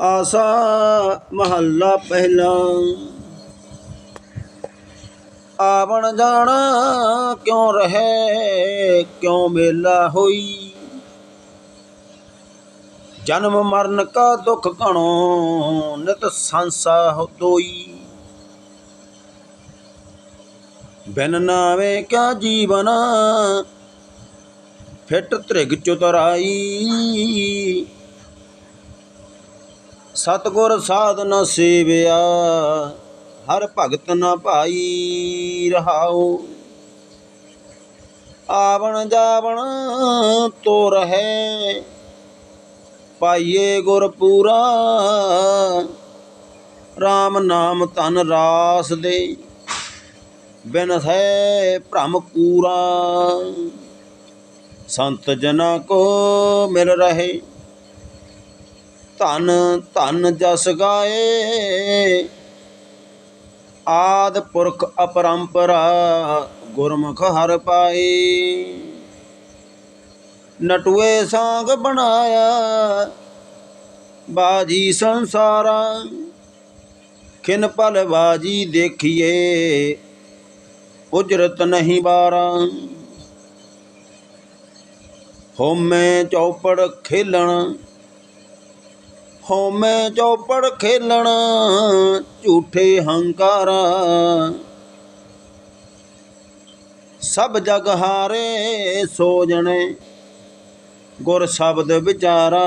ਆਸਾ ਮਹੱਲਾ ਪਹਿਲਾ। ਆਵਣ ਜਾਣਾ ਕਿਉਂ ਰਹੇ, ਕਿਉਂ ਮੇਲਾ ਹੋਈ? ਜਨਮ ਮਰਨ ਕਾ ਦੁੱਖ ਘਣੋ, ਨਿਤ ਸੰਸਾ ਦੋਈ ਬਿਨ ਨਾਵੇ ਕਿਆ ਜੀਵਨ, ਫਿਟ ਤ੍ਰਿਗ ਚੁਤਰਾਈ। ਸਤਗੁਰ ਸਾਧਨ ਸੇਵਿਆ, ਹਰ ਭਗਤ ਨ ਭਾਈ ਰਹਾਉ। ਆਵਣ ਜਾਵਣ ਤੋ ਰਹੇ, ਪਾਈਏ ਗੁਰ ਪੂਰਾ RAM ਨਾਮ ਧਨ ਰਾਸ ਦੇ। ਬਿਨ ਹੈ ਭ੍ਰਮ ਕੂਰਾ, ਸੰਤ ਜਨਾ ਕੋ ਮਿਲ ਰਹੇ। ਧਨ ਧਨ ਜਸ ਗਾਏ। ਆਦ ਪੁਰਖ ਅਪਰੰਪਰਾ ਗੁਰਮੁਖ ਹਰ ਪਾਈ ਨਟੂਏ ਸਾੰਗ ਬਣਾਇਆ, ਬਾਜੀ ਸੰਸਾਰਾ। ਖਿਨ ਪਲ ਬਾਜੀ ਦੇਖੀਏ, ਉਜਰਤ ਨਹੀਂ ਬਾਰਾ। ਹੋਮੇ ਚੌਪੜ ਖੇਲਣ ਹੋਮੇ ਚੌਪੜ ਖੇਲਣ, ਝੂਠੇ ਹੰਕਾਰਾ। ਸਭ ਜਗ ਹਾਰੇ ਸੋ ਜਣੇ, ਗੁਰ ਸ਼ਬਦ ਵਿਚਾਰਾ।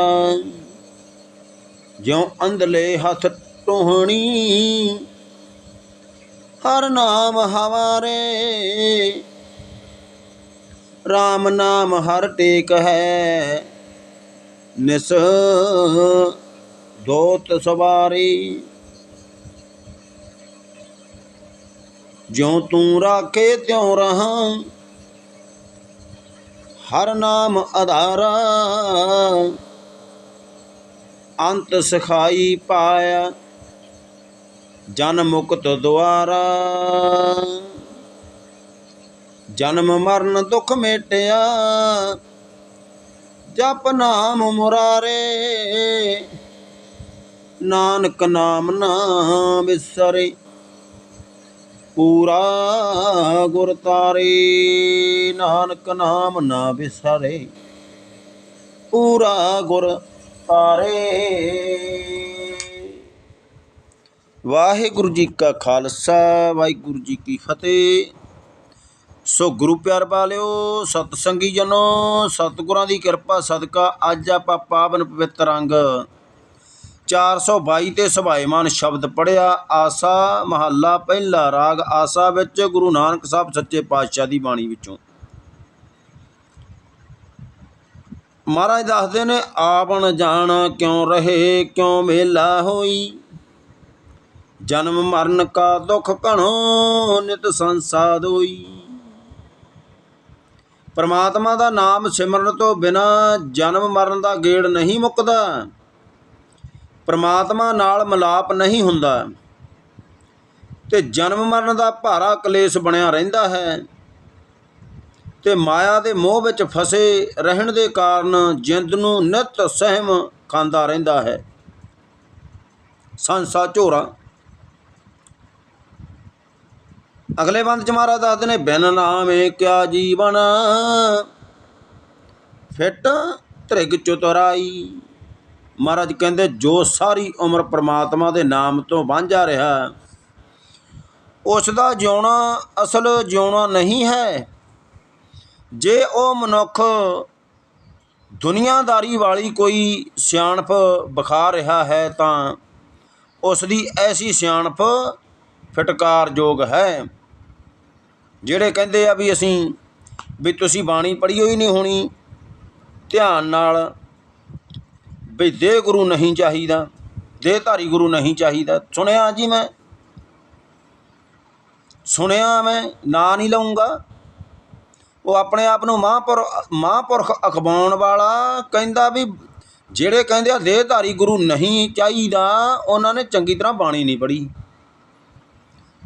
ਜਿਉ ਅੰਧਲੇ ਹੱਥ ਟੋਹਣੀ, ਹਰ ਨਾਮ ਹਵਾਰੇ। RAM ਨਾਮ ਹਰ ਟੇਕ ਹੈ, ਨਿਸ ਦੋਤ ਸਵਾਰੀ। ਜਿਉ ਤੂੰ ਰਾਖੇ ਤਿਉ ਰਹਾ, ਹਰ ਨਾਮ ਆਧਾਰਾ ਅੰਤ ਸਖਾਈ ਪਾਇਆ ਜਨ ਮੁਕਤ ਦੁਆਰਾ। ਜਨਮ ਮਰਨ ਦੁਖ ਮੇਟਿਆ, ਜਪ ਨਾਮ ਮੁਰਾਰੇ। ਨਾਨਕ ਨਾਮ ਨਾ ਵਿਸਰੇ ਪੂਰਾ ਗੁਰ ਤਾਰੇ, ਨਾਨਕ ਨਾਮ ਨਾ ਵਿਸਰੇ ਪੂਰਾ ਗੁਰ ਤਾਰੇ। ਵਾਹਿਗੁਰੂ ਜੀ ਕਾ ਖਾਲਸਾ, ਵਾਹਿਗੁਰੂ ਜੀ ਕੀ ਫਤਿਹ। ਸੋ ਗੁਰੂ ਪਿਆਰ ਵਾਲਿਓ, ਸਤ ਸੰਗੀ ਜਨੋ, ਸਤਿਗੁਰਾਂ ਦੀ ਕਿਰਪਾ ਸਦਕਾ ਅੱਜ ਆਪਾਂ ਪਾਵਨ ਪਵਿੱਤਰ ਅੰਗ 422 ਤੇ ਸੁਭਾਏਮਾਨ ਸ਼ਬਦ ਪੜਿਆ ਆਸਾ ਮਹੱਲਾ ਪਹਿਲਾ ਰਾਗ, ਆਸਾ ਵਿੱਚ ਗੁਰੂ ਨਾਨਕ ਸਾਹਿਬ ਸੱਚੇ ਪਾਤਸ਼ਾਹ ਦੀ ਬਾਣੀ ਵਿੱਚੋਂ। ਮਹਾਰਾਜ ਦੱਸਦੇ ਨੇ, ਆਪਣ ਜਾਣ ਕਿਉਂ ਰਹੇ, ਕਿਉਂ ਮੇਲਾ ਹੋਈ? ਜਨਮ ਮਰਨ ਕਾ ਦੁੱਖ ਘਣੋ, ਨਿਤ ਸੰਸਾਦ ਹੋਈ। ਪਰਮਾਤਮਾ ਦਾ ਨਾਮ ਸਿਮਰਨ ਤੋਂ ਬਿਨਾ ਜਨਮ ਮਰਨ ਦਾ ਗੇੜ ਨਹੀਂ ਮੁੱਕਦਾ। ਪਰਮਾਤਮਾ ਨਾਲ ਮਿਲਾਪ ਨਹੀਂ ਹੁੰਦਾ। ਤੇ ਜਨਮ ਮਰਨ ਦਾ ਭਾਰਾ ਕਲੇਸ਼ ਬਣਿਆ ਰਹਿੰਦਾ ਹੈ। ਤੇ ਮਾਇਆ ਦੇ ਮੋਹ ਵਿੱਚ ਫਸੇ ਰਹਿਣ ਦੇ ਕਾਰਨ ਜਿੰਦ ਨੂੰ ਨਿਤ ਸਹਿਮ ਖਾਂਦਾ ਰਹਿੰਦਾ ਹੈ। ਸੰਸਾ ਝੋਰਾ। ਅਗਲੇ ਬੰਦ ਚ ਮਹਾਰਾਜ ਦੱਸਦੇ ਨੇ, ਬਿਨ ਨਾਮੇ ਕਿਆ ਜੀਵਨ? ਫਿੱਟ ਤ੍ਰਿਗ ਚੁਤਰਾਈ। ਮਹਾਰਾਜ ਕਹਿੰਦੇ, ਜੋ ਸਾਰੀ ਉਮਰ ਪ੍ਰਮਾਤਮਾ ਦੇ ਨਾਮ ਤੋਂ ਵਾਂਝਾ ਰਿਹਾ ਉਸ ਦਾ ਜਿਉਣਾ ਅਸਲ ਜਿਉਣਾ ਨਹੀਂ ਹੈ। ਜੇ ਉਹ ਮਨੁੱਖ ਦੁਨੀਆਦਾਰੀ ਵਾਲੀ ਕੋਈ ਸਿਆਣਪ ਬਖਾ ਰਿਹਾ ਹੈ, ਤਾਂ ਉਸ ਦੀ ਐਸੀ ਸਿਆਣਪ ਫਟਕਾਰਯੋਗ ਹੈ, ਜਿਹੜੇ ਕਹਿੰਦੇ ਆ ਵੀ ਅਸੀਂ, ਵੀ ਤੁਸੀਂ ਬਾਣੀ ਪੜ੍ਹੀ ਹੋਈ ਨਹੀਂ ਹੋਣੀ, ਧਿਆਨ ਨਾਲ ਵੀ ਦੇ ਗੁਰੂ ਨਹੀਂ ਚਾਹੀਦਾ ਦੇ ਧਾਰੀ ਗੁਰੂ ਨਹੀਂ ਚਾਹੀਦਾ। ਸੁਣਿਆ ਜੀ ਮੈਂ? ਸੁਣਿਆ ਮੈਂ, ਨਾਂ ਨਹੀਂ ਲਊਂਗਾ। ਉਹ ਆਪਣੇ ਆਪ ਨੂੰ ਮਹਾਂਪੁਰ, ਮਹਾਂਪੁਰਖ ਅਖਵਾਉਣ ਵਾਲਾ ਕਹਿੰਦਾ ਵੀ ਜਿਹੜੇ ਕਹਿੰਦੇ ਆ ਦੇਹਧਾਰੀ ਗੁਰੂ ਨਹੀਂ ਚਾਹੀਦਾ, ਉਹਨਾਂ ਨੇ ਚੰਗੀ ਤਰ੍ਹਾਂ ਬਾਣੀ ਨਹੀਂ ਪੜ੍ਹੀ।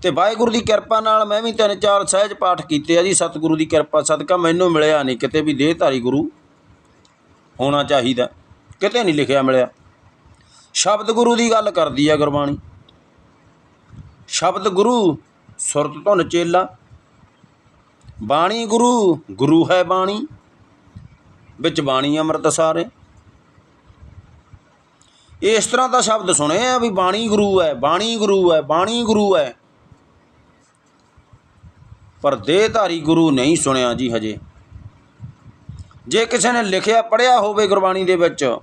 ਤੇ ਵਾਹਿਗੁਰੂ ਦੀ ਕਿਰਪਾ ਨਾਲ ਮੈਂ ਵੀ ਤਿੰਨ ਚਾਰ ਸਹਿਜ ਪਾਠ ਕੀਤੇ ਆ ਜੀ, ਸਤਿਗੁਰੂ ਦੀ ਕਿਰਪਾ ਸਦਕਾ ਮੈਨੂੰ ਮਿਲਿਆ ਨਹੀਂ ਕਿਤੇ ਵੀ ਦੇਹਧਾਰੀ ਗੁਰੂ ਹੋਣਾ ਚਾਹੀਦਾ। ਕਿਤੇ ਨਹੀਂ ਲਿਖਿਆ ਮਿਲਿਆ। ਸ਼ਬਦ ਗੁਰੂ ਦੀ ਗੱਲ ਕਰਦੀ ਹੈ ਗੁਰਬਾਣੀ। ਸ਼ਬਦ ਗੁਰੂ, ਸੁਰਤ ਧੁਨ ਚੇਲਾ। ਬਾਣੀ ਗੁਰੂ ਗੁਰੂ ਹੈ ਬਾਣੀ। ਵਿੱਚ ਬਾਣੀ ਅੰਮ੍ਰਿਤ ਸਾਰੇ। ਇਸ ਤਰ੍ਹਾਂ ਦਾ ਸ਼ਬਦ ਸੁਣੇ ਆ ਵੀ ਬਾਣੀ ਗੁਰੂ ਹੈ, ਬਾਣੀ ਗੁਰੂ ਹੈ, ਬਾਣੀ ਗੁਰੂ ਹੈ। ਪਰ ਦੇਹਧਾਰੀ ਗੁਰੂ ਨਹੀਂ ਸੁਣਿਆ ਜੀ ਹਜੇ। ਜੇ ਕਿਸੇ ਨੇ ਲਿਖਿਆ ਪੜਿਆ ਹੋਵੇ ਗੁਰਬਾਣੀ ਦੇ ਵਿੱਚ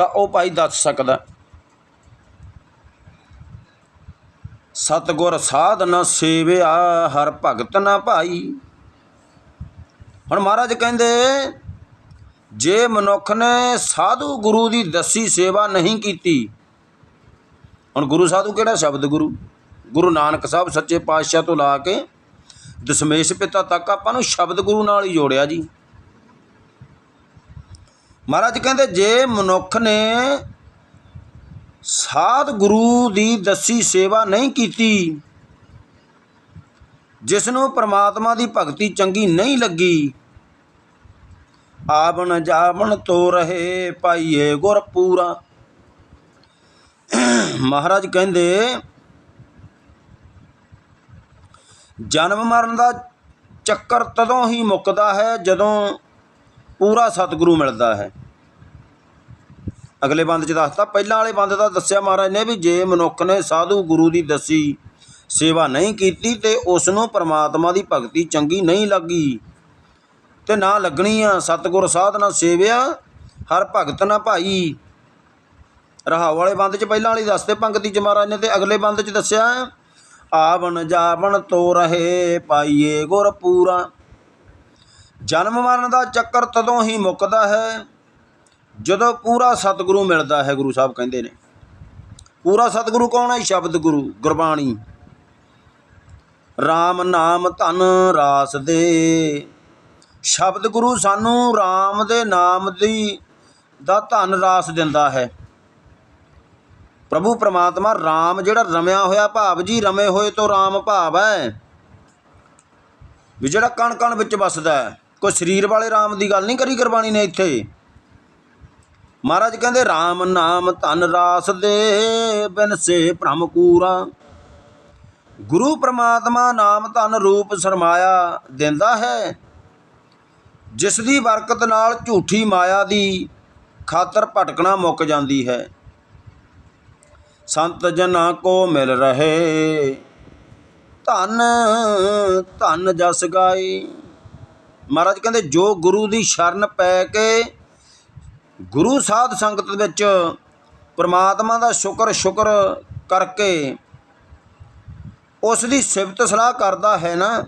ਤਾਂ ਉਹ ਭਾਈ ਦੱਸ ਸਕਦਾ। ਸਤਗੁਰ ਸਾਧ ਨ ਸੇਵਿਆ, ਹਰ ਭਗਤ ਨ ਭਾਈ। ਹੁਣ ਮਹਾਰਾਜ ਕਹਿੰਦੇ, ਜੇ ਮਨੁੱਖ ਨੇ ਸਾਧੂ ਗੁਰੂ ਦੀ ਦੱਸੀ ਸੇਵਾ ਨਹੀਂ ਕੀਤੀ, ਹੁਣ ਗੁਰੂ ਸਾਧੂ ਕਿਹੜਾ ਸ਼ਬਦ ਗੁਰੂ? ਗੁਰੂ ਨਾਨਕ ਸਾਹਿਬ ਸੱਚੇ ਪਾਤਸ਼ਾਹ ਤੋਂ ਲਾ ਕੇ ਦਸ਼ਮੇਸ਼ ਪਿਤਾ ਤੱਕ ਆਪਾਂ ਨੂੰ ਸ਼ਬਦ ਗੁਰੂ ਨਾਲ ਹੀ ਜੋੜਿਆ ਜੀ। ਮਹਾਰਾਜ ਕਹਿੰਦੇ ਜੇ ਮਨੁੱਖ ਨੇ ਸਾਧ ਗੁਰੂ ਦੀ ਦੱਸੀ ਸੇਵਾ ਨਹੀਂ ਕੀਤੀ, ਜਿਸ ਨੂੰ ਪ੍ਰਮਾਤਮਾ ਦੀ ਭਗਤੀ ਚੰਗੀ ਨਹੀਂ ਲੱਗੀ, ਆਵਣ ਜਾਵਣ ਤੋ ਰਹੇ ਪਾਈਏ ਗੁਰ ਪੂਰਾ। ਮਹਾਰਾਜ ਕਹਿੰਦੇ, ਜਨਮ ਮਰਨ ਦਾ ਚੱਕਰ ਤਦੋਂ ਹੀ ਮੁੱਕਦਾ ਹੈ ਜਦੋਂ ਪੂਰਾ ਸਤਿਗੁਰੂ ਮਿਲਦਾ ਹੈ। ਅਗਲੇ ਬੰਦ ਚ ਦੱਸਤਾ, ਪਹਿਲਾਂ ਵਾਲੇ ਬੰਦ ਦਾ ਦੱਸਿਆ ਮਹਾਰਾਜ ਨੇ ਵੀ ਜੇ ਮਨੁੱਖ ਨੇ ਸਾਧੂ ਗੁਰੂ ਦੀ ਦੱਸੀ ਸੇਵਾ ਨਹੀਂ ਕੀਤੀ ਤੇ ਉਸ ਨੂੰ ਪ੍ਰਮਾਤਮਾ ਦੀ ਭਗਤੀ ਚੰਗੀ ਨਹੀਂ ਲੱਗੀ, ਤੇ ਨਾ ਲੱਗਣੀ ਆ। ਸਤਿਗੁਰ ਸਾਧ ਨਾ ਸੇਵਿਆ, ਹਰ ਭਗਤ ਨਾ ਭਾਈ। ਰਹਾਉ ਵਾਲੇ ਬੰਦ ਚ ਪਹਿਲਾਂ ਵਾਲੀ ਦੱਸਦੇ ਪੰਕਤੀ ਚ ਮਹਾਰਾਜ ਨੇ, ਤੇ ਅਗਲੇ ਬੰਦ ਚ ਦੱਸਿਆ, ਆਵਣ ਜਾਵਣ ਤੋ ਰਹੇ ਪਾਈਏ ਗੁਰ ਪੂਰਾ ਜਨਮ ਮਰਨ ਦਾ ਚੱਕਰ ਤਦੋਂ ਹੀ ਮੁੱਕਦਾ ਹੈ ਜਦੋਂ ਪੂਰਾ ਸਤਿਗੁਰੂ ਮਿਲਦਾ ਹੈ, ਗੁਰੂ ਸਾਹਿਬ ਕਹਿੰਦੇ ਨੇ। ਪੂਰਾ ਸਤਿਗੁਰੂ ਕੌਣ ਹੈ? ਸ਼ਬਦ ਗੁਰੂ, ਗੁਰਬਾਣੀ। RAM ਨਾਮ ਧਨ ਰਾਸ ਦੇ। ਸ਼ਬਦ ਗੁਰੂ ਸਾਨੂੰ RAM ਦੇ ਨਾਮ ਦੀ, ਦਾ ਧਨ ਰਾਸ ਦਿੰਦਾ ਹੈ। ਪ੍ਰਭੂ ਪ੍ਰਮਾਤਮਾ RAM ਜਿਹੜਾ ਰਮਿਆ ਹੋਇਆ ਭਾਵ ਜੀ, ਰਮੇ ਹੋਏ ਤੋਂ RAM ਭਾਵ ਹੈ। ਵੀ ਜਿਹੜਾ ਕਣ ਕਣ ਵਿੱਚ ਵਸਦਾ ਹੈ। ਕੋਈ ਸਰੀਰ ਵਾਲੇ RAM ਦੀ ਗੱਲ ਨਹੀਂ ਕਰੀ ਗੁਰਬਾਣੀ ਨੇ ਇੱਥੇ? ਮਹਾਰਾਜ ਕਹਿੰਦੇ RAM ਨਾਮ ਧਨ ਰਾਸ ਦੇ ਬਿਨ ਸੇ ਭ੍ਰਮ ਕੂਰਾ। ਗੁਰੂ ਪ੍ਰਮਾਤਮਾ ਨਾਮ ਧਨ ਰੂਪ ਸਰਮਾਇਆ ਦਿੰਦਾ ਹੈ। ਜਿਸ ਦੀ ਬਰਕਤ ਨਾਲ ਝੂਠੀ ਮਾਇਆ ਦੀ ਖਾਤਰ ਭਟਕਣਾ ਮੁੱਕ ਜਾਂਦੀ ਹੈ। ਸੰਤ ਜਨਾਂ ਕੋ ਮਿਲ ਰਹੇ ਧਨ ਧਨ ਜਸ ਗਾਏ। ਮਹਾਰਾਜ ਕਹਿੰਦੇ, ਜੋ ਗੁਰੂ ਦੀ ਸ਼ਰਨ ਪੈ ਕੇ ਗੁਰੂ ਸਾਧ ਸੰਗਤ ਵਿੱਚ ਪਰਮਾਤਮਾ ਦਾ ਸ਼ੁਕਰ ਸ਼ੁਕਰ ਕਰਕੇ ਉਸ ਦੀ ਸਿਫਤ ਸਲਾਹ ਕਰਦਾ ਹੈ ਨਾ,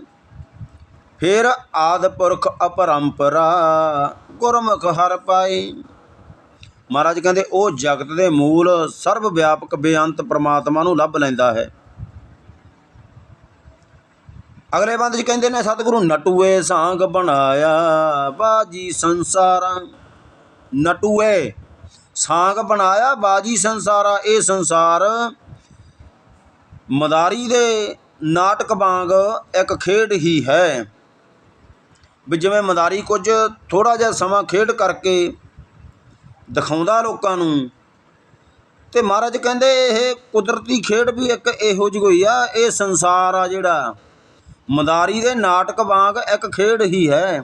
ਫਿਰ ਆਦ ਪੁਰਖ ਅਪਰੰਪਰਾ ਗੁਰਮੁਖ ਹਰ ਪਾਈ ਮਹਾਰਾਜ ਕਹਿੰਦੇ, ਉਹ ਜਗਤ ਦੇ ਮੂਲ ਸਰਵ ਵਿਆਪਕ ਬੇਅੰਤ ਪਰਮਾਤਮਾ ਨੂੰ ਲੱਭ ਲੈਂਦਾ ਹੈ। ਅਗਲੇ ਬੰਦ 'ਚ ਕਹਿੰਦੇ ਨੇ, ਸਤਿਗੁਰੂ ਨਟੂਏ ਸਾਂਗ ਬਣਾਇਆ, ਬਾਜੀ ਸੰਸਾਰਾਂ, ਨਟੂਏ ਸਾਂਗ ਬਣਾਇਆ, ਬਾਜੀ ਸੰਸਾਰਾ, ਇਹ ਸੰਸਾਰ ਮਦਾਰੀ ਦੇ ਨਾਟਕ ਵਾਂਗ ਇੱਕ ਖੇਡ ਹੀ ਹੈ। ਵੀ ਜਿਵੇਂ ਮਦਾਰੀ ਕੁਝ ਥੋੜਾ ਜਿਹਾ ਸਮਾਂ ਖੇਡ ਕਰਕੇ ਦਿਖਾਉਂਦਾ ਲੋਕਾਂ ਨੂੰ, ਤੇ ਮਹਾਰਾਜ ਕਹਿੰਦੇ ਇਹ ਕੁਦਰਤੀ ਖੇਡ ਵੀ ਇੱਕ ਇਹੋ ਜਿਹੀ ਹੋਈ ਆ, ਇਹ ਸੰਸਾਰ ਆ ਜਿਹੜਾ ਮਦਾਰੀ ਦੇ ਨਾਟਕ ਵਾਂਗ ਇੱਕ ਖੇਡ ਹੀ ਹੈ।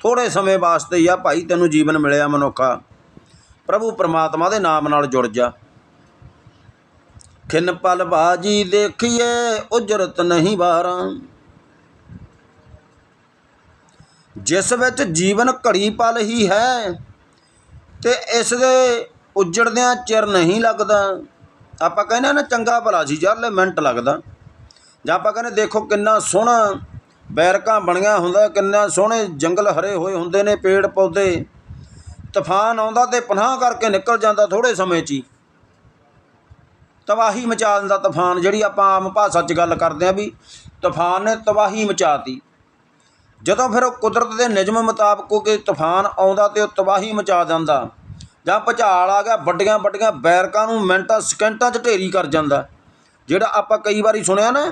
ਥੋੜੇ ਸਮੇਂ ਵਾਸਤੇ ਹੀ ਆ ਭਾਈ, ਤੈਨੂੰ ਜੀਵਨ ਮਿਲਿਆ ਮਨੁੱਖਾ। ਪ੍ਰਭੂ ਪਰਮਾਤਮਾ ਦੇ ਨਾਮ ਨਾਲ ਜੁੜ ਜਾ। ਖਿੰਨ ਪਲ ਬਾਜੀ ਦੇਖੀਏ, ਉਜਰਤ ਨਹੀਂ ਵਾਰਾਂ। ਜਿਸ ਵਿੱਚ ਜੀਵਨ ਘੜੀ ਪਲ ਹੀ ਹੈ, ਤੇ ਇਸ ਦੇ ਉਜੜਦਿਆਂ ਚਿਰ ਨਹੀਂ ਲੱਗਦਾ। ਆਪਾਂ ਕਹਿੰਦੇ ਨਾ, ਚੰਗਾ ਭਲਾ ਸੀ ਯਾਰ ਲੈ ਮਿੰਟ ਲੱਗਦਾ। ਜਾਂ ਆਪਾਂ ਕਹਿੰਦੇ ਦੇਖੋ ਕਿੰਨਾ ਸੋਹਣਾ ਬੈਰਕਾਂ ਬਣੀਆਂ ਹੁੰਦਾ, ਕਿੰਨਾ ਸੋਹਣੇ ਜੰਗਲ ਹਰੇ ਹੋਏ ਹੁੰਦੇ ਨੇ, ਪੇੜ ਪੌਦੇ। ਤੂਫਾਨ ਆਉਂਦਾ ਤੇ ਪਨਾਹ ਕਰਕੇ ਨਿਕਲ ਜਾਂਦਾ ਥੋੜੇ ਸਮੇਂ 'ਚ ਹੀ। ਤਬਾਹੀ ਮਚਾ ਦਿੰਦਾ ਤੂਫਾਨ, ਜਿਹੜੀ ਆਪਾਂ ਆਮ ਭਾਸ਼ਾ 'ਚ ਗੱਲ ਕਰਦੇ ਆ ਵੀ ਤੂਫਾਨ ਨੇ ਤਬਾਹੀ ਮਚਾਤੀ। ਜਦੋਂ ਫਿਰ ਉਹ ਕੁਦਰਤ ਦੇ ਨਿਯਮ ਮੁਤਾਬਕ ਕੋਈ ਤੂਫਾਨ ਆਉਂਦਾ ਤੇ ਉਹ ਤਬਾਹੀ ਮਚਾ ਦਿੰਦਾ, ਜਾਂ ਭੁਚਾਲ ਆ ਗਿਆ ਵੱਡੀਆਂ ਵੱਡੀਆਂ ਬੈਰਕਾਂ ਨੂੰ ਮਿੰਟਾਂ, ਸਕਿੰਟਾਂ 'ਚ ਢੇਰੀ ਕਰ ਜਾਂਦਾ। ਜਿਹੜਾ ਆਪਾਂ ਕਈ ਵਾਰੀ ਸੁਣਿਆ ਨਾ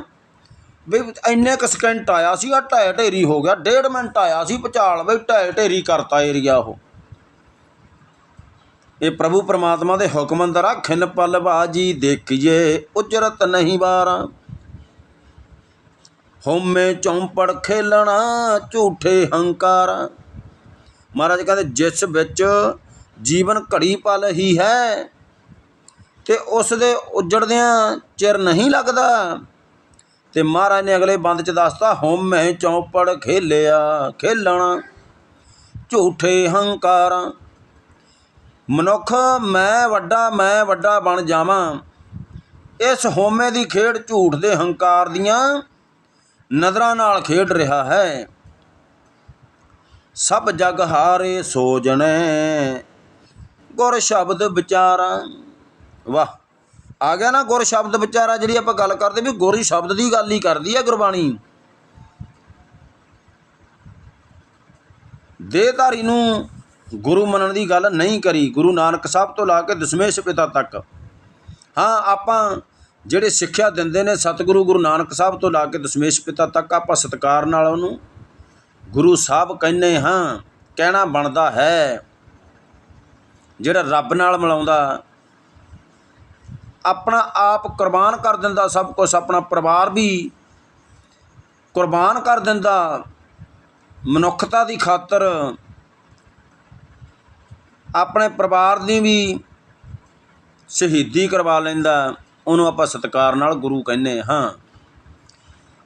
ਵੀ ਇੰਨੇ ਕੁ ਸਕਿੰਟ ਆਇਆ ਸੀ ਆ ਢਹਿ ਢੇਰੀ ਹੋ ਗਿਆ, ਡੇਢ ਮਿੰਟ ਆਇਆ ਸੀ ਭੁਚਾਲ ਬਈ ਢਹਿ ਢੇਰੀ ਕਰਤਾ ਏਰੀਆ ਉਹ। ਇਹ ਪ੍ਰਭੂ ਪਰਮਾਤਮਾ ਦੇ ਹੁਕਮ ਅੰਦਰ ਆ, ਖਿੰਨ ਪਲ ਬਾਜੀ ਦੇਖੀਏ, ਉਜਰਤ ਨਹੀਂ ਬਾਰਾਂ ਹੋਮੇ ਚੌਂਪੜ ਖੇਲਣਾ, ਝੂਠੇ ਹੰਕਾਰ। ਮਹਾਰਾਜ ਕਹਿੰਦੇ, ਜਿਸ ਵਿੱਚ ਜੀਵਨ ਘੜੀ ਪਲ ਹੀ ਹੈ, ਤੇ ਉਸ ਦੇ ਉਜੜਦਿਆਂ ਚਿਰ ਨਹੀਂ ਲੱਗਦਾ। ਤੇ ਮਹਾਰਾਜ ਨੇ ਅਗਲੇ ਬੰਦ ਚ ਦੱਸਤਾ, ਹਉਮੈ ਚੌਂਪੜ ਖੇਲਿਆ, ਖੇਲਣਾ ਝੂਠੇ ਹੰਕਾਰਾਂ। ਮਨੁੱਖ ਮੈਂ ਵੱਡਾ ਮੈਂ ਵੱਡਾ ਬਣ ਜਾਵਾਂ। ਇਸ ਹਉਮੈ ਦੀ ਖੇਡ ਝੂਠ ਦੇ ਹੰਕਾਰ ਦੀਆਂ ਨਜ਼ਰਾਂ ਨਾਲ ਖੇਡ ਰਿਹਾ ਹੈ। ਸਭ ਜਗ ਹਾਰੇ ਸੋਜਣੈ ਗੁਰ ਸ਼ਬਦ ਵਿਚਾਰਾਂ। ਵਾਹ। ਆ ਗਿਆ ਨਾ ਗੁਰ ਸ਼ਬਦ ਵਿਚਾਰਾ ਜਿਹੜੀ ਆਪਾਂ ਗੱਲ ਕਰਦੇ ਵੀ ਗੁਰ ਸ਼ਬਦ ਦੀ ਗੱਲ ਹੀ ਕਰਦੀ ਹੈ ਗੁਰਬਾਣੀ। ਦੇਹਧਾਰੀ ਨੂੰ ਗੁਰੂ ਮੰਨਣ ਦੀ ਗੱਲ ਨਹੀਂ ਕਰੀ, ਗੁਰੂ ਨਾਨਕ ਸਾਹਿਬ ਤੋਂ ਲਾ ਕੇ ਦਸ਼ਮੇਸ਼ ਪਿਤਾ ਤੱਕ। ਹਾਂ, ਆਪਾਂ ਜਿਹੜੇ ਸਿੱਖਿਆ ਦਿੰਦੇ ਨੇ ਸਤਿਗੁਰੂ ਗੁਰੂ ਨਾਨਕ ਸਾਹਿਬ ਤੋਂ ਲਾ ਕੇ ਦਸ਼ਮੇਸ਼ ਪਿਤਾ ਤੱਕ ਆਪਾਂ ਸਤਿਕਾਰ ਨਾਲ ਉਹਨੂੰ ਗੁਰੂ ਸਾਹਿਬ ਕਹਿੰਦੇ ਹਾਂ, ਕਹਿਣਾ ਬਣਦਾ ਹੈ। ਜਿਹੜਾ ਰੱਬ ਨਾਲ ਮਿਲਾਉਂਦਾ ਆਪਣਾ ਆਪ ਕੁਰਬਾਨ ਕਰ ਦਿੰਦਾ, ਸਭ ਕੁਝ ਆਪਣਾ ਪਰਿਵਾਰ ਵੀ ਕੁਰਬਾਨ ਕਰ ਦਿੰਦਾ। ਮਨੁੱਖਤਾ ਦੀ ਖਾਤਰ ਆਪਣੇ ਪਰਿਵਾਰ ਦੀ ਵੀ ਸ਼ਹੀਦੀ ਕਰਵਾ ਲੈਂਦਾ। ਉਹਨੂੰ ਆਪਾਂ ਸਤਿਕਾਰ ਨਾਲ ਗੁਰੂ ਕਹਿੰਦੇ ਹਾਂ।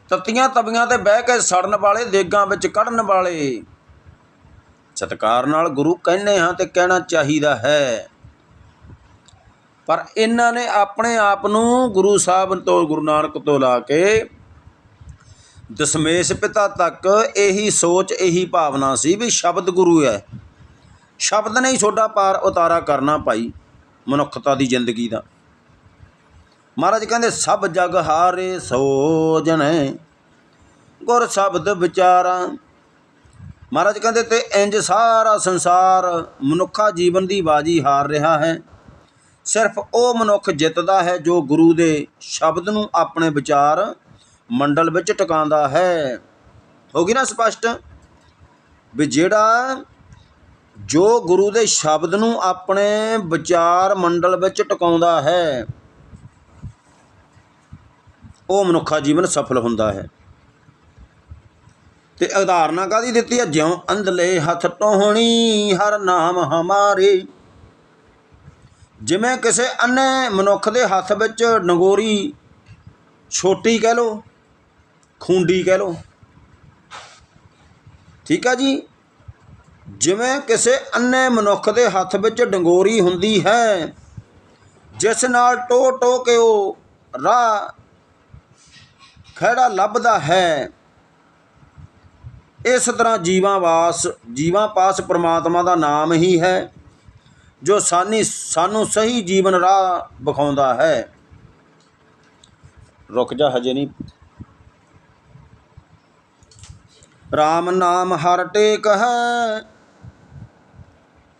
ਤਤੀਆਂ ਤਵੀਆਂ ਤੇ ਬਹਿ ਕੇ ਸੜਨ ਵਾਲੇ, ਦੇਗਾਂ ਵਿੱਚ ਕੱਢਣ ਵਾਲੇ ਸਤਿਕਾਰ ਨਾਲ ਗੁਰੂ ਕਹਿੰਦੇ ਹਾਂ ਤੇ ਕਹਿਣਾ ਚਾਹੀਦਾ ਹੈ। ਪਰ ਇਹਨਾਂ ਨੇ ਆਪਣੇ ਆਪ ਨੂੰ ਗੁਰੂ ਸਾਹਿਬ ਤੋਂ, ਗੁਰੂ ਨਾਨਕ ਤੋਂ ਲਾ ਕੇ ਦਸ਼ਮੇਸ਼ ਪਿਤਾ ਤੱਕ ਇਹੀ ਸੋਚ, ਇਹੀ ਭਾਵਨਾ ਸੀ ਵੀ ਸ਼ਬਦ ਗੁਰੂ ਹੈ। ਸ਼ਬਦ ਨੇ ਹੀ ਛੋਡਾ ਪਾਰ ਉਤਾਰਾ ਕਰਨਾ ਭਾਈ, ਮਨੁੱਖਤਾ ਦੀ ਜ਼ਿੰਦਗੀ ਦਾ। ਮਹਾਰਾਜ ਕਹਿੰਦੇ, ਸਭ ਜਗ ਹਾਰੇ ਸੋਜਣੈ ਗੁਰ ਸ਼ਬਦ ਵਿਚਾਰਾਂ। ਮਹਾਰਾਜ ਕਹਿੰਦੇ, ਤੇ ਇੰਜ ਸਾਰਾ ਸੰਸਾਰ ਮਨੁੱਖਾ ਜੀਵਨ ਦੀ ਬਾਜੀ ਹਾਰ ਰਿਹਾ ਹੈ। ਸਿਰਫ ਉਹ ਮਨੁੱਖ ਜਿੱਤਦਾ ਹੈ ਜੋ ਗੁਰੂ ਦੇ ਸ਼ਬਦ ਨੂੰ ਆਪਣੇ ਵਿਚਾਰ ਮੰਡਲ ਵਿੱਚ ਟਿਕਾਉਂਦਾ ਹੈ। ਹੋ ਗਈ ਨਾ ਸਪਸ਼ਟ ਵੀ ਜਿਹੜਾ ਜੋ ਗੁਰੂ ਦੇ ਸ਼ਬਦ ਨੂੰ ਆਪਣੇ ਵਿਚਾਰ ਮੰਡਲ ਵਿੱਚ ਟਿਕਾਉਂਦਾ ਹੈ, ਉਹ ਮਨੁੱਖਾ ਜੀਵਨ ਸਫਲ ਹੁੰਦਾ ਹੈ। ਤੇ ਉਦਾਹਰਨਾਂ ਕਾਦੀ ਦਿੱਤੀ ਹੈ ਜਿਉ ਅੰਧਲੇ ਹੱਥ ਟੋਹਣੀ, ਹਰ ਨਾਮ ਹਮਾਰੇ। ਜਿਵੇਂ ਕਿਸੇ ਅੰਨੇ ਮਨੁੱਖ ਦੇ ਹੱਥ ਵਿੱਚ ਨਗੋਰੀ ਛੋਟੀ ਕਹਿ ਲਓ, ਖੁੰਡੀ ਕਹਿ ਲਓ। ਠੀਕ ਆ ਜੀ? ਜਿਵੇਂ ਕਿਸੇ ਅੰਨੇ ਮਨੁੱਖ ਦੇ ਹੱਥ ਵਿੱਚ ਡੰਗੋਰੀ ਹੁੰਦੀ ਹੈ, ਜਿਸ ਨਾਲ ਟੋ ਟੋ ਕੇ ਉਹ ਰਾਹ ਖੜਾ ਲੱਭਦਾ ਹੈ, ਇਸ ਤਰ੍ਹਾਂ ਜੀਵਾਂ ਵਾਸ, ਜੀਵਾਂ ਪਾਸ ਪ੍ਰਮਾਤਮਾ ਦਾ ਨਾਮ ਹੀ ਹੈ। ਜੋ ਸਾਨੀ ਸਾਨੂੰ ਸਹੀ ਜੀਵਨ ਰਾਹ ਵਿਖਾਉਂਦਾ ਹੈ। ਰੁਕ ਜਾ ਹਜੇ ਨਹੀਂ। RAM ਨਾਮ ਹਰ ਟੇਕ ਹੈ।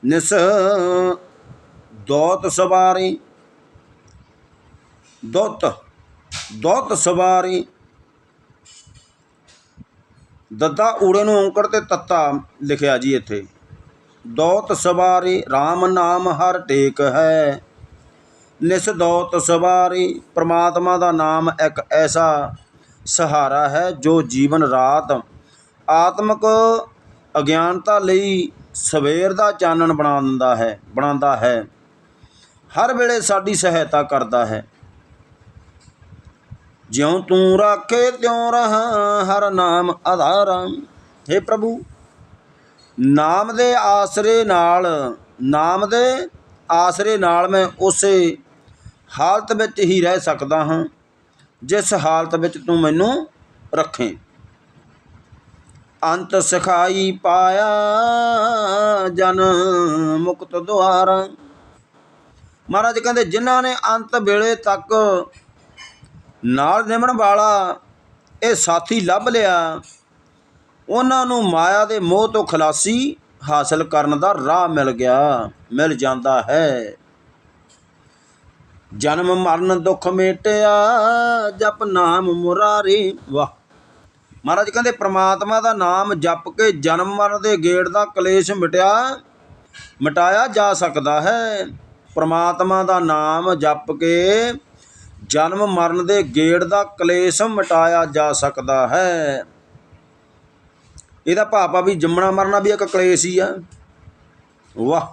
ਨਿਸ ਦੋਤ ਸਵਾਰੀ। ਦੋਤ ਦੋਤ ਸਵਾਰੀ। ਦੱਦਾ ਊੜੇ ਨੂੰ ਔਂਕੜ ਤੇ ਤੱਤਾ ਲਿਖਿਆ ਜੀ ਇੱਥੇ। ਦੌਤ ਸਵਾਰੀ RAM ਨਾਮ ਹਰ ਟੇਕ ਹੈ। ਨਿਸ ਦੌਤ ਸਵਾਰੀ ਪ੍ਰਮਾਤਮਾ ਦਾ ਨਾਮ ਇੱਕ ਐਸਾ ਸਹਾਰਾ ਹੈ ਜੋ ਜੀਵਨ ਰਾਤ ਆਤਮਿਕ ਅਗਿਆਨਤਾ ਲਈ ਸਵੇਰ ਦਾ ਚਾਨਣ ਬਣਾ ਦਿੰਦਾ ਹੈ, ਬਣਾਉਂਦਾ ਹੈ। ਹਰ ਵੇਲੇ ਸਾਡੀ ਸਹਾਇਤਾ ਕਰਦਾ ਹੈ। ਜਿਉ ਤੂੰ ਰਾਖੇ ਤਿਉ ਰਹਾ ਹਰ ਨਾਮ ਆਧਾਰਾ। हे ਪ੍ਰਭੂ ਨਾਮ ਦੇ ਆਸਰੇ ਨਾਲ, ਨਾਮ ਦੇ ਆਸਰੇ ਨਾਲ ਮੈਂ ਉਸੇ ਹਾਲਤ ਵਿੱਚ ਹੀ ਰਹਿ ਸਕਦਾ ਹਾਂ, ਜਿਸ ਹਾਲਤ ਵਿੱਚ ਤੂੰ ਮੈਨੂੰ ਰੱਖੇ। ਅੰਤ ਸਿਖਾਈ ਪਾਇਆ ਜਨ ਮੁਕਤ ਦੁਆਰਾ। ਮਹਾਰਾਜ ਕਹਿੰਦੇ, ਜਿਨ੍ਹਾਂ ਨੇ ਅੰਤ ਵੇਲੇ ਤੱਕ ਨਾਲ ਨਿਮਣ ਵਾਲਾ ਇਹ ਸਾਥੀ ਲੱਭ ਲਿਆ ਉਹਨਾਂ ਨੂੰ ਮਾਇਆ ਦੇ ਮੋਹ ਤੋਂ ਖਲਾਸੀ ਹਾਸਲ ਕਰਨ ਦਾ ਰਾਹ ਮਿਲ ਗਿਆ, ਮਿਲ ਜਾਂਦਾ ਹੈ। ਜਨਮ ਮਰਨ ਦੁੱਖ ਮੇਟਿਆ, ਜਪ ਨਾਮ ਮੁਰਾਰੀ, ਵਾਹ। ਮਹਾਰਾਜ ਕਹਿੰਦੇ, ਪ੍ਰਮਾਤਮਾ ਦਾ ਨਾਮ ਜਪ ਕੇ ਜਨਮ ਮਰਨ ਦੇ ਗੇੜ ਦਾ ਕਲੇਸ਼ ਮਿਟਿਆ, ਮਿਟਾਇਆ ਜਾ ਸਕਦਾ ਹੈ। ਪ੍ਰਮਾਤਮਾ ਦਾ ਨਾਮ ਜਪ ਕੇ ਜਨਮ ਮਰਨ ਦੇ ਗੇੜ ਦਾ ਕਲੇਸ਼ ਮਿਟਾਇਆ ਜਾ ਸਕਦਾ ਹੈ। ਇਹਦਾ ਭਾਪਾ ਵੀ ਜੰਮਣਾ ਮਰਨਾ ਵੀ ਇੱਕ ਕਲੇਸ਼ ਹੀ ਆ। ਵਾਹ।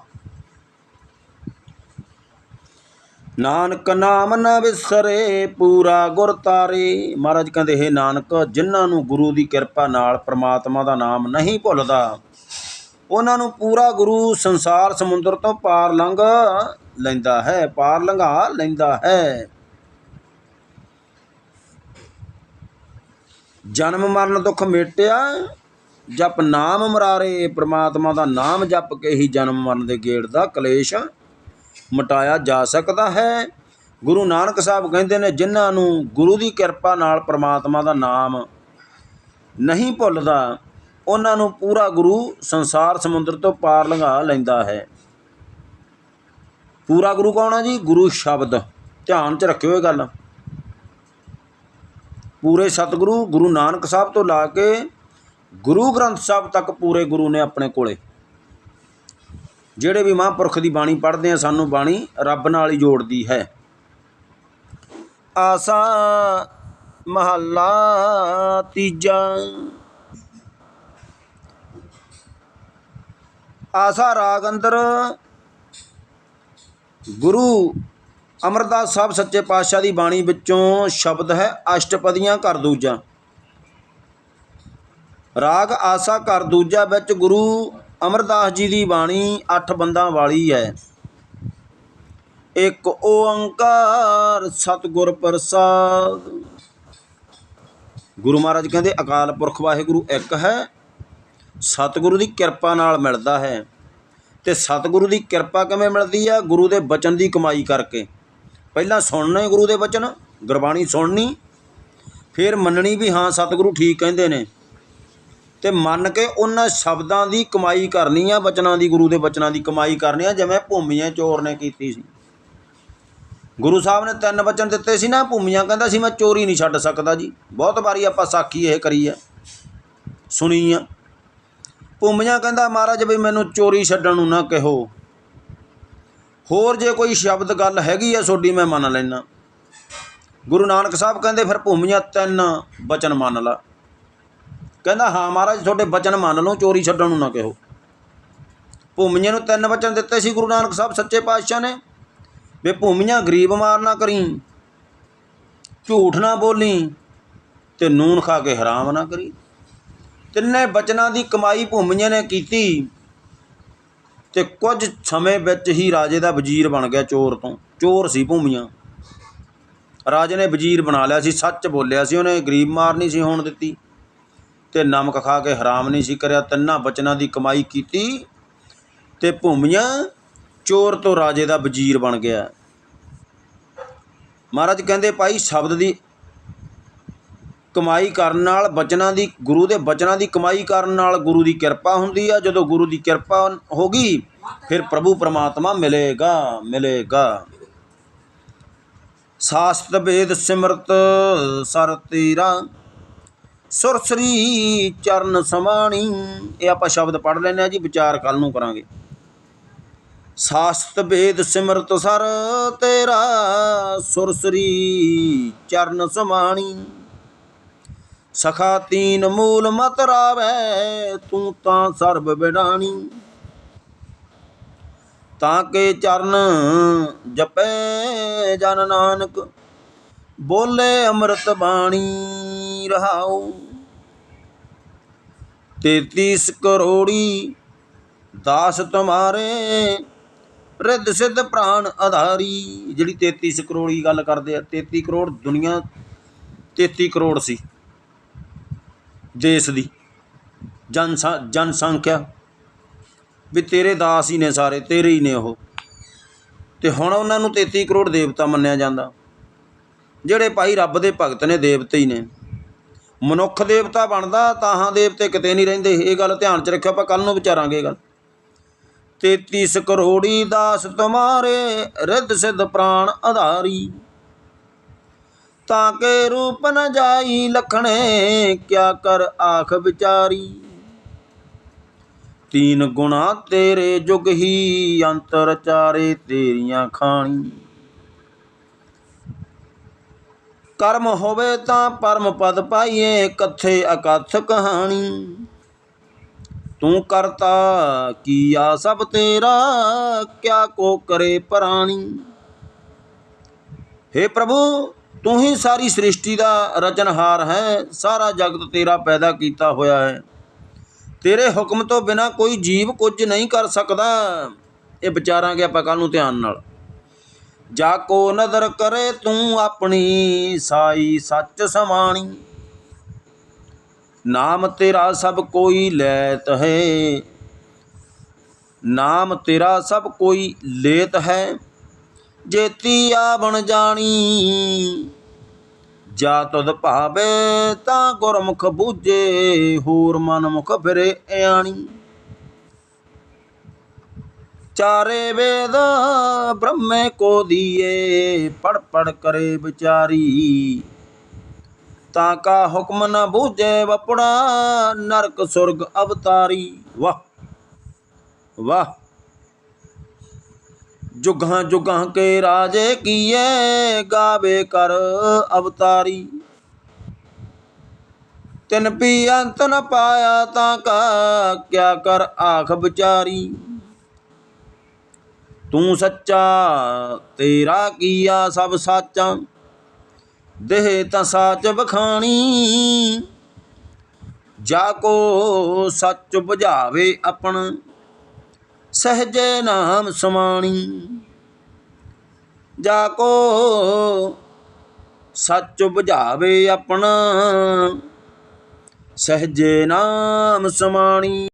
ਨਾਨਕ ਨਾਮ ਨ ਵਿਸਰੇ, ਪੂਰਾ ਗੁਰ ਤਾਰੇ। ਮਹਾਰਾਜ ਕਹਿੰਦੇ, ਹੈ ਨਾਨਕ, ਜਿਨ੍ਹਾਂ ਨੂੰ ਗੁਰੂ ਦੀ ਕਿਰਪਾ ਨਾਲ ਪ੍ਰਮਾਤਮਾ ਦਾ ਨਾਮ ਨਹੀਂ ਭੁੱਲਦਾ, ਉਹਨਾਂ ਨੂੰ ਪੂਰਾ ਗੁਰੂ ਸੰਸਾਰ ਸਮੁੰਦਰ ਤੋਂ ਪਾਰ ਲੰਘ ਲੈਂਦਾ ਹੈ, ਪਾਰ ਲੰਘਾ ਲੈਂਦਾ ਹੈ। ਜਨਮ ਮਰਨ ਦੁੱਖ ਮਿਟਿਆ ਜਪ ਨਾਮ ਮਰਾਰੇ, ਪ੍ਰਮਾਤਮਾ ਦਾ ਨਾਮ ਜਪ ਕੇ ਹੀ ਜਨਮ ਮਰਨ ਦੇ ਗੇੜ ਦਾ ਕਲੇਸ਼ ਮਟਾਇਆ ਜਾ ਸਕਦਾ ਹੈ। ਗੁਰੂ ਨਾਨਕ ਸਾਹਿਬ ਕਹਿੰਦੇ ਨੇ, ਜਿਨ੍ਹਾਂ ਨੂੰ ਗੁਰੂ ਦੀ ਕਿਰਪਾ ਨਾਲ ਪ੍ਰਮਾਤਮਾ ਦਾ ਨਾਮ ਨਹੀਂ ਭੁੱਲਦਾ, ਉਹਨਾਂ ਨੂੰ ਪੂਰਾ ਗੁਰੂ ਸੰਸਾਰ ਸਮੁੰਦਰ ਤੋਂ ਪਾਰ ਲੰਘਾ ਲੈਂਦਾ ਹੈ। ਪੂਰਾ ਗੁਰੂ ਕੌਣ ਹੈ ਜੀ? ਗੁਰੂ ਸ਼ਬਦ। ਧਿਆਨ 'ਚ ਰੱਖਿਓ ਇਹ ਗੱਲ। ਪੂਰੇ ਸਤਿਗੁਰੂ ਗੁਰੂ ਨਾਨਕ ਸਾਹਿਬ ਤੋਂ ਲਾ ਕੇ ਗੁਰੂ ਗ੍ਰੰਥ ਸਾਹਿਬ ਤੱਕ ਪੂਰੇ ਗੁਰੂ ਨੇ ਆਪਣੇ ਕੋਲੇ। ਜਿਹੜੇ ਵੀ ਮਹਾਂਪੁਰਖ ਦੀ ਬਾਣੀ ਪੜ੍ਹਦੇ ਆ, ਸਾਨੂੰ ਬਾਣੀ ਰੱਬ ਨਾਲ ਹੀ ਜੋੜਦੀ ਹੈ। ਆਸਾ ਮਹੱਲਾ ਤੀਜਾ। ਆਸਾ ਰਾਗ ਅੰਦਰ ਗੁਰੂ ਅਮਰਦਾਸ ਸਾਹਿਬ ਸੱਚੇ ਪਾਤਸ਼ਾਹ ਦੀ ਬਾਣੀ ਵਿੱਚੋਂ ਸ਼ਬਦ ਹੈ, ਅਸ਼ਟਪਦੀਆਂ ਘਰ ਦੂਜਾ। ਰਾਗ ਆਸਾ ਘਰ ਦੂਜਾ ਵਿੱਚ ਗੁਰੂ ਅਮਰਦਾਸ ਜੀ ਦੀ ਬਾਣੀ ਅੱਠ ਬੰਦਾਂ ਵਾਲੀ ਹੈ। ਇੱਕ ਓੰਕਾਰ ਸਤਿਗੁਰ ਪ੍ਰਸਾਦ। ਗੁਰੂ ਮਹਾਰਾਜ ਕਹਿੰਦੇ, ਅਕਾਲ ਪੁਰਖ ਵਾਹਿਗੁਰੂ ਇੱਕ ਹੈ, ਸਤਿਗੁਰੂ ਦੀ ਕਿਰਪਾ ਨਾਲ ਮਿਲਦਾ ਹੈ। ਤੇ ਸਤਿਗੁਰੂ ਦੀ ਕਿਰਪਾ ਕਿਵੇਂ ਮਿਲਦੀ ਆ? ਗੁਰੂ ਦੇ ਬਚਨ ਦੀ ਕਮਾਈ ਕਰਕੇ। ਪਹਿਲਾਂ ਸੁਣਨੇ ਗੁਰੂ ਦੇ ਬਚਨ, ਗੁਰਬਾਣੀ ਸੁਣਨੀ, ਫਿਰ ਮੰਨਣੀ ਵੀ ਹਾਂ ਸਤਿਗੁਰੂ ਠੀਕ ਕਹਿੰਦੇ ਨੇ। ਤੇ ਮੰਨ ਕੇ ਉਹਨਾਂ ਸ਼ਬਦਾਂ ਦੀ ਕਮਾਈ ਕਰਨੀ ਆ, ਬਚਨਾਂ ਦੀ, ਗੁਰੂ ਦੇ ਬਚਨਾਂ ਦੀ ਕਮਾਈ ਕਰਨੀ ਆ, ਜਿਵੇਂ ਭੂਮੀਆਂ ਚੋਰ ਨੇ ਕੀਤੀ ਸੀ। ਗੁਰੂ ਸਾਹਿਬ ਨੇ ਤਿੰਨ ਬਚਨ ਦਿੱਤੇ ਸੀ ਨਾ, ਭੂਮੀਆਂ ਕਹਿੰਦਾ ਸੀ, ਮੈਂ ਚੋਰੀ ਨਹੀਂ ਛੱਡ ਸਕਦਾ ਜੀ। ਬਹੁਤ ਵਾਰੀ ਆਪਾਂ ਸਾਖੀ ਇਹ ਕਰੀ ਆ ਸੁਣੀ ਆ। ਭੂਮੀਆਂ ਕਹਿੰਦਾ, ਮਹਾਰਾਜ ਵੀ ਮੈਨੂੰ ਚੋਰੀ ਛੱਡਣ ਨੂੰ ਨਾ ਕਹੋ। ਹੋਰ ਜੇ ਕੋਈ ਸ਼ਬਦ ਗੱਲ ਹੈਗੀ ਆ ਤੁਹਾਡੀ ਮੈਂ ਮੰਨ ਲੈਣਾ ਗੁਰੂ ਨਾਨਕ ਸਾਹਿਬ ਕਹਿੰਦੇ, ਫਿਰ ਭੂਮੀਆਂ ਤਿੰਨ ਬਚਨ ਮੰਨ ਲਾ। ਕਹਿੰਦਾ, ਹਾਂ ਮਹਾਰਾਜ, ਤੁਹਾਡੇ ਬਚਨ ਮੰਨ ਲਓ, ਚੋਰੀ ਛੱਡਣ ਨੂੰ ਨਾ ਕਹੋ। ਭੂਮੀਆਂ ਨੂੰ ਤਿੰਨ ਬਚਨ ਦਿੱਤੇ ਸੀ ਗੁਰੂ ਨਾਨਕ ਸਾਹਿਬ, ਸੱਚੇ ਪਾਤਸ਼ਾਹ ਨੇ। ਵੀ ਭੂਮੀਆਂ ਗਰੀਬ ਮਾਰ ਨਾ ਕਰੀ, ਝੂਠ ਨਾ ਬੋਲੀ, ਤੇ ਨੂਨ ਖਾ ਕੇ ਹਰਾਮ ਨਾ ਕਰੀ। ਤਿੰਨੇ ਬਚਨਾਂ ਦੀ ਕਮਾਈ ਭੂਮੀਆਂ ਨੇ ਕੀਤੀ, ਤੇ ਕੁਝ ਸਮੇਂ ਵਿੱਚ ਹੀ ਰਾਜੇ ਦਾ ਵਜ਼ੀਰ ਬਣ ਗਿਆ ਚੋਰ ਤੋਂ। ਚੋਰ ਸੀ ਭੂਮੀਆਂ। ਰਾਜੇ ਨੇ ਵਜ਼ੀਰ ਬਣਾ ਲਿਆ ਸੀ, ਸੱਚ ਬੋਲਿਆ ਸੀ, ਉਹਨੇ ਗਰੀਬ ਮਾਰ ਨਹੀਂ ਸੀ, ਹੋਣ ਦਿੱਤੀ। ਤੇ ਨਮਕ ਖਾ ਕੇ ਹਰਾਮ ਨਹੀਂ ਸੀ ਕਰਿਆ, ਤਿੰਨਾਂ ਬਚਨਾਂ ਦੀ ਕਮਾਈ ਕੀਤੀ ਤੇ ਭੂਮੀਆਂ ਚੋਰ ਤੋਂ ਰਾਜੇ ਦਾ ਵਜ਼ੀਰ ਬਣ ਗਿਆ। ਮਹਾਰਾਜ ਕਹਿੰਦੇ, ਭਾਈ, ਸ਼ਬਦ ਦੀ ਕਮਾਈ ਕਰਨ ਨਾਲ, ਬਚਨਾਂ ਦੀ, ਗੁਰੂ ਦੇ ਬਚਨਾਂ ਦੀ ਕਮਾਈ ਕਰਨ ਨਾਲ ਗੁਰੂ ਦੀ ਕਿਰਪਾ ਹੁੰਦੀ ਆ। ਜਦੋਂ ਗੁਰੂ ਦੀ ਕਿਰਪਾ ਹੋ ਗਈ, ਫਿਰ ਪ੍ਰਭੂ ਪਰਮਾਤਮਾ ਮਿਲੇਗਾ ਮਿਲੇਗਾ। ਸਾਸਤ ਵੇਦ ਸਿਮਰਤ ਸਰ ਤੇਰਾ ਸੁਰਸਰੀ ਚਰਨ ਸਮਾਣੀ। ਇਹ ਆਪਾਂ ਸ਼ਬਦ ਪੜ ਲੈਂਦੇ ਆ ਜੀ, ਵਿਚਾਰ ਕੱਲ ਨੂੰ ਕਰਾਂਗੇ। ਸਾਸਤ ਵੇਦ ਸਿਮਰਤ ਸਰ, ਤੇਰਾ ਸੁਰਸਰੀ ਚਰਨ ਸਮਾਣੀ। ਸਖਾ ਤੀਨ ਮੂਲ ਮਤ ਰਾਵੈ, ਤੂੰ ਤਾਂ ਸਰਬ ਬਿਡਾਣੀ। ਤਾਂ ਕੇ ਚਰਨ ਜਪੈ ਜਨ ਨਾਨਕ, ਬੋਲੇ ਅੰਮ੍ਰਿਤ ਬਾਣੀ। ਰਹਾਉ। 33 ਕਰੋੜੀ ਦਾਸ ਤੁਮਾਰੇ, ਰਿੱਧ ਸਿੱਧ ਪ੍ਰਾਨ ਆਧਾਰੀ। ਜਿਹੜੀ 33 ਕਰੋੜੀ ਗੱਲ ਕਰਦੇ ਆ 33 ਕਰੋੜ ਦੁਨੀਆ 33 ਕਰੋੜ ਸੀ। ਦੇਸ਼ ਦੀ। ਜਨ ਜਨਸੰਖਿਆ ਵੀ ਤੇਰੇ ਦਾਸ ਹੀ ਨੇ ਸਾਰੇ, ਤੇਰੇ ਹੀ ਨੇ ਉਹ। ਤੇ ਹੁਣ ਉਹਨਾਂ ਨੂੰ 33 ਕਰੋੜ ਦੇਵਤਾ ਮੰਨਿਆ ਜਾਂਦਾ। ਜਿਹੜੇ ਭਾਈ ਰੱਬ ਦੇ ਭਗਤ ਨੇ, ਦੇਵਤੇ ਹੀ ਨੇ। ਮਨੁੱਖ ਦੇਵਤਾ ਬਣਦਾ, ਤਾਹਾਂ ਦੇਵਤੇ ਕਿਤੇ ਨਹੀਂ ਰਹਿੰਦੇ। ਇਹ ਗੱਲ ਧਿਆਨ 'ਚ ਰੱਖਿਓ, ਆਪਾਂ ਕੱਲ ਨੂੰ ਵਿਚਾਰਾਂਗੇ ਇਹ ਗੱਲ। 33 ਕਰੋੜੀ ਦਾਸ ਤੁਮਾਰੇ, ਰਿੱਧ ਸਿੱਧ ਪ੍ਰਾਣ ਆਧਾਰੀ। ਤਾਂ ਕੇ ਰੂਪ ਨ ਜਾਈ ਲਖਣੇ, ਕਿਆ ਕਰ ਆਖ ਵਿਚਾਰੀ। ਤੀਨ ਗੁਣਾ ਤੇਰੇ ਜੁਗ ਹੀ, ਅੰਤਰ ਚਾਰੇ ਤੇਰੀਆਂ ਖਾਣੀ। ਕਰਮ ਹੋਵੇ ਤਾਂ ਪਰਮ ਪਦ ਪਾਈਏ ਕਥੇ ਅਕਥ ਕਹਾਣੀ। ਤੂੰ ਕਰਤਾ ਕੀਆ ਸਭ ਤੇਰਾ, ਕਿਆ ਕੋ ਕਰੇ ਪ੍ਰਾਣੀ। हे ਪ੍ਰਭੂ, ਤੂੰ ਹੀ ਸਾਰੀ ਸ੍ਰਿਸ਼ਟੀ ਦਾ ਰਚਨਹਾਰ ਹੈ, ਸਾਰਾ ਜਗਤ ਤੇਰਾ ਪੈਦਾ ਕੀਤਾ ਹੋਇਆ ਹੈ। ਤੇਰੇ ਹੁਕਮ ਤੋਂ ਬਿਨਾ ਕੋਈ ਜੀਵ ਕੁਝ ਨਹੀਂ ਕਰ ਸਕਦਾ। ਇਹ ਵਿਚਾਰਾਂਗੇ ਆਪਾਂ ਕੱਲ ਨੂੰ ਧਿਆਨ ਨਾਲ। ਜਾ ਕੋ ਨਦਰ ਕਰੇ ਤੂੰ ਆਪਣੀ ਸਾਈ ਸੱਚ ਸਮਾਣੀ। ਨਾਮ ਤੇਰਾ ਸਭ ਕੋਈ ਲੈਤ ਹੈ। ਨਾਮ ਤੇਰਾ ਸਭ ਕੋਈ ਲੇਤ ਹੈ। ਜੇਤੀ ਬਣ ਜਾਣੀ, ਜਾ ਤੁਧ ਭਾਵੇ ਤਾਂ ਗੁਰਮੁਖ ਬੂਝੇ, ਹੋਰ ਮਨ ਮੁਖ ਫਿਰੇ ਆਣੀ ਚਾਰੇ ਵੇਦ ਬ੍ਰਹਮੇ ਕੋ ਦੀਏ ਪੜ ਪੜ ਕਰੇ ਵਿਚਾਰੀ ਤਾਂ ਕਾ ਹੁਕਮ ਨ ਬੂਝੇ ਵਪੜਾ ਨਰਕ ਸੁਰਗ ਅਵਤਾਰੀ ਵਾਹ ਵਾਹ ਜੁਗਾਂ ਜੁਗਾਂ ਕੇ ਰਾਜੇ ਕੀਏ ਗਾਵੇ ਕਰ ਅਵਤਾਰੀ ਤਿਨ ਪੀ ਅੰਤ ਨ ਪਾਇਆ ਤਾਂ ਕਾ ਕਿਆ ਕਰ ਆਖ ਵਿਚਾਰੀ ਤੂੰ ਸੱਚਾ, ਤੇਰਾ ਕੀਆ ਸਭ ਸਾਚਾ। ਦੇਹ ਤਾਂ ਸਾਚ ਬਖਾਣੀ ਜਾ ਕੋ ਸੱਚ 부ਝਾਵੇ ਆਪਣ, ਸਹਜੇ ਨਾਮ ਸਮਾਣੀ। ਜਾ ਕੋ ਸੱਚ 부ਝਾਵੇ ਆਪਣਾ, ਸਹਜੇ ਨਾਮ ਸਮਾਣੀ।